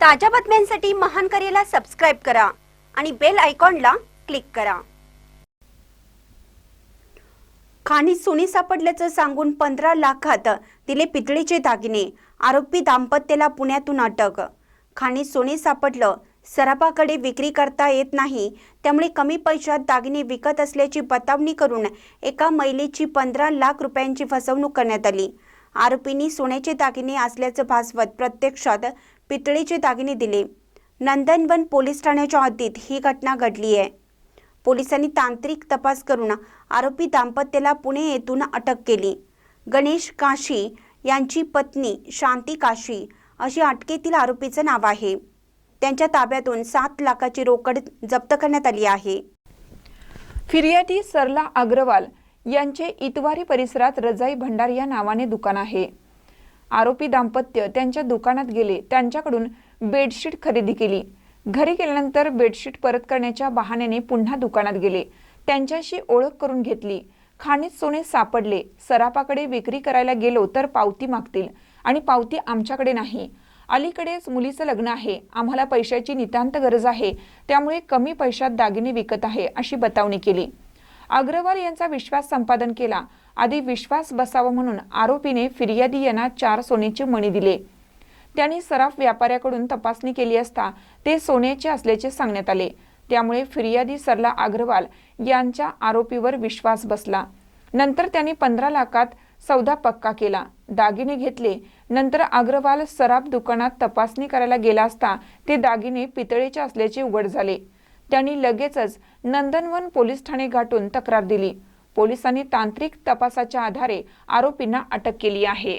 ताज्या बातम्यांसाठी महान करेला सबस्क्राईब करा आणि बेल आयकॉनला क्लिक करा. खाणी सोने सापडल्याचं सांगून पंधरा लाखात दिले पितळीचे दागिने. आरोपी दाम्पत्याला पुण्यातून अटक. खाणी सोने सापडलं. सराफाकडे विक्री करता येत नाही. त्यामुळे कमी पैशात दागिने विकत असल्याची बतावणी करून एका महिलेची पंधरा लाख रुपयांची फसवणूक करण्यात आली. आरोपींनी सोन्याचे दागिने असल्याचं भासवत प्रत्यक्षात पितळीचे दागिने दिले. नंदनवन पोलीस ठाण्याच्या हद्दीत ही घटना घडली आहे. पोलिसांनी तांत्रिक तपास करून आरोपी दाम्पत्याला पुणे येथून अटक केली. गणेश काशी यांची पत्नी शांती काशी अशी अटकेतील आरोपीचं नाव आहे. त्यांच्या ताब्यातून सात लाखाची रोकड जप्त करण्यात आली आहे. फिर्यादी सरला अग्रवाल यांचे इतवारी परिसरात रजाई भंडार या नावाने दुकान आहे. आरोपी दाम्पत्य त्यांच्या दुकानात गेले त्यांच्याकडून बेडशीट खरेदी केली. घरी गेल्यानंतर बेडशीट परत करण्याच्या बहाण्याने पुन्हा दुकानात गेले. त्यांच्याशी ओळख करून घेतली. खाणीत सोने सापडले. सरापाकडे विक्री करायला गेलो तर पावती मागतील आणि पावती आमच्याकडे नाही. अलीकडेच मुलीचं लग्न आहे. आम्हाला पैशाची नितांत गरज आहे. त्यामुळे कमी पैशात दागिने विकत आहे अशी बतावणी केली. अग्रवाल यांचा विश्वास संपादन केला. आधी विश्वास बसावा म्हणून आरोपीने फिर्यादी यांना चार सोन्याचे मणी दिले. त्यांनी सराफ व्यापाऱ्याकडून तपासणी केली असता ते सोन्याचे असल्याचे सांगण्यात आले. त्यामुळे फिर्यादी सरला अग्रवाल यांच्या आरोपीवर विश्वास बसला. नंतर त्यांनी पंधरा लाखात सौदा पक्का केला. दागिने घेतले. नंतर अग्रवाल सराफ दुकानात तपासणी करायला गेला असता ते दागिने पितळेचे असल्याचे उघड झाले. त्यांनी लगेचच नंदनवन पोलीस ठाणे गाठून तक्रार दिली. पोलिसांनी तांत्रिक तपासाच्या आधारे आरोपींना अटक केली आहे.